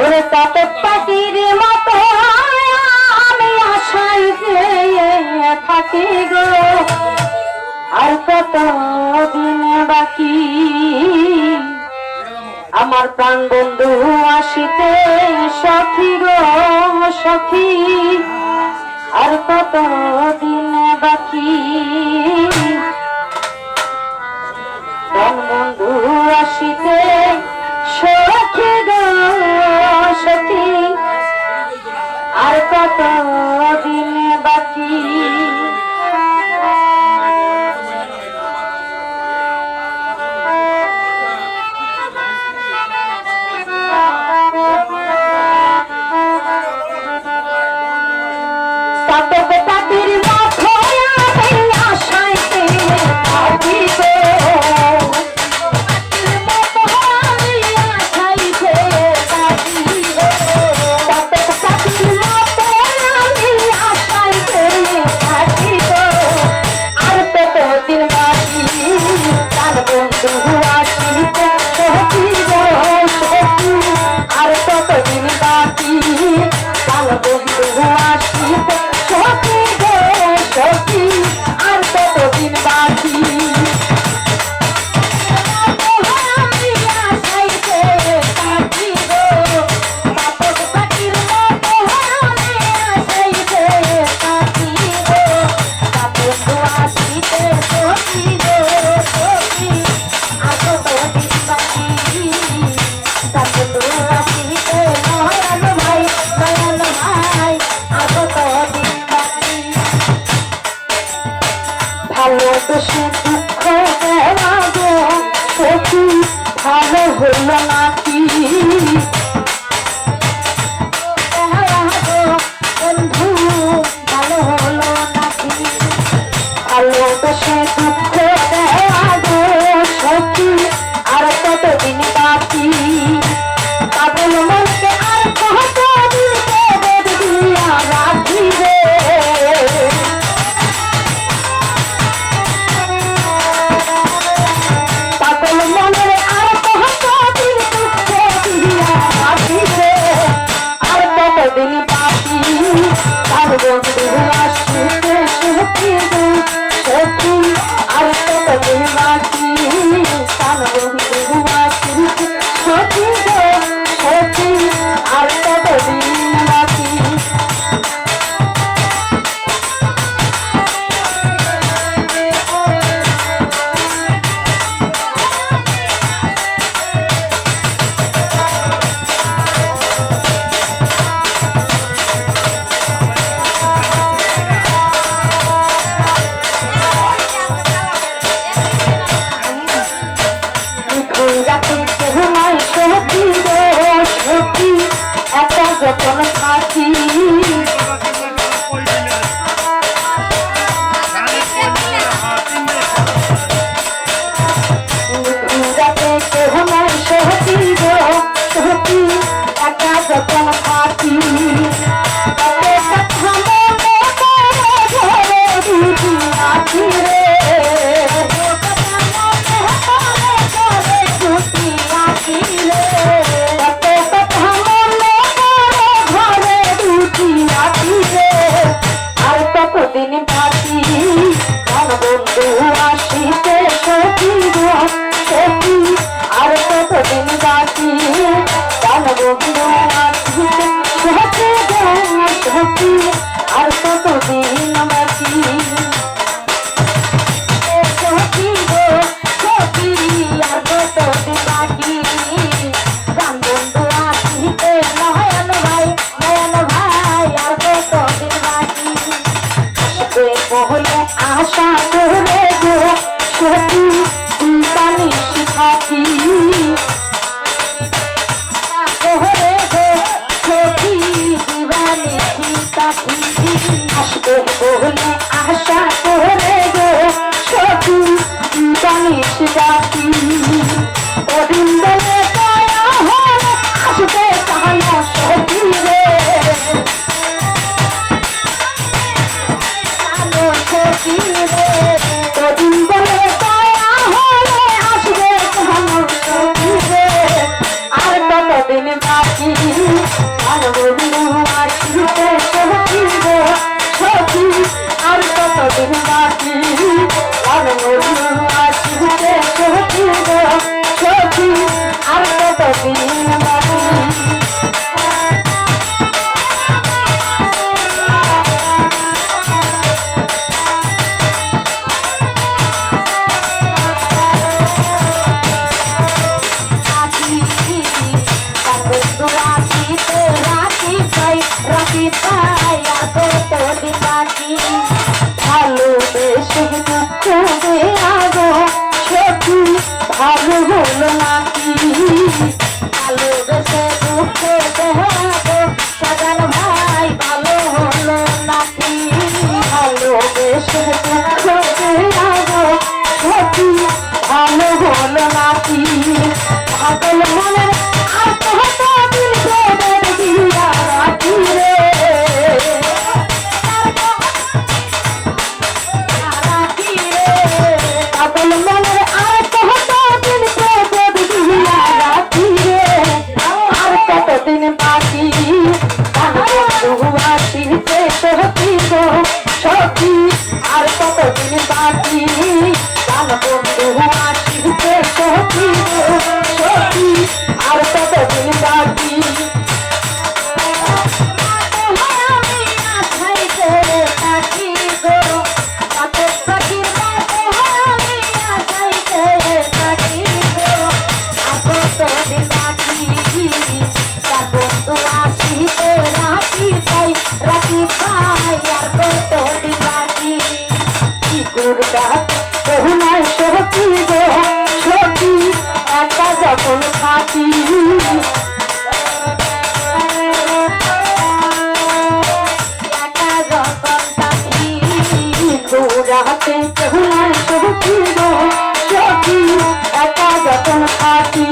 ওরে তাপক পাখির মতো আমি আশায় থাকি গো। আর কত দিন বাকি? আমার প্রাণ বন্ধু আসিতে সখী গো, সখী। আর কত দিন বাকি বন্ধু আসিতে সখী গো সখী। আর কত Bye. সতী। তারা বন্ধু আসিতে সতী সতী। যাহাতে কেহ নাই তবু কি একা যতন থাকি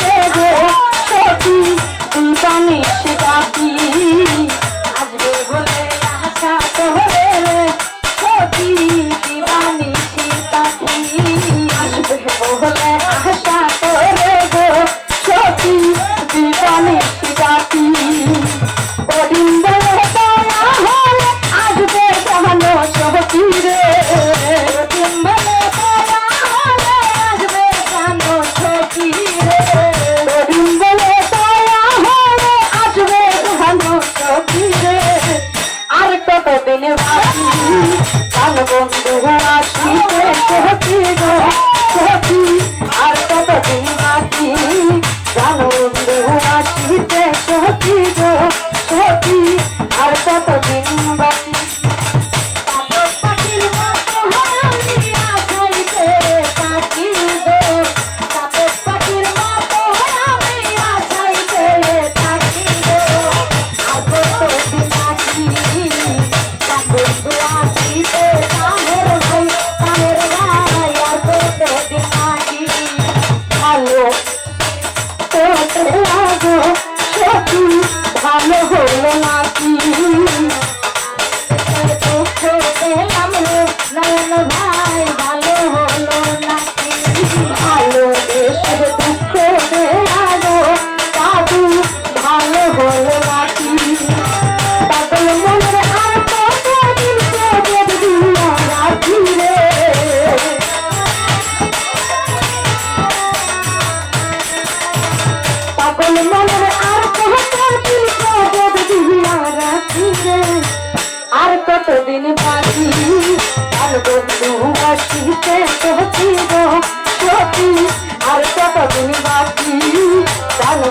হলো না বাকি চাল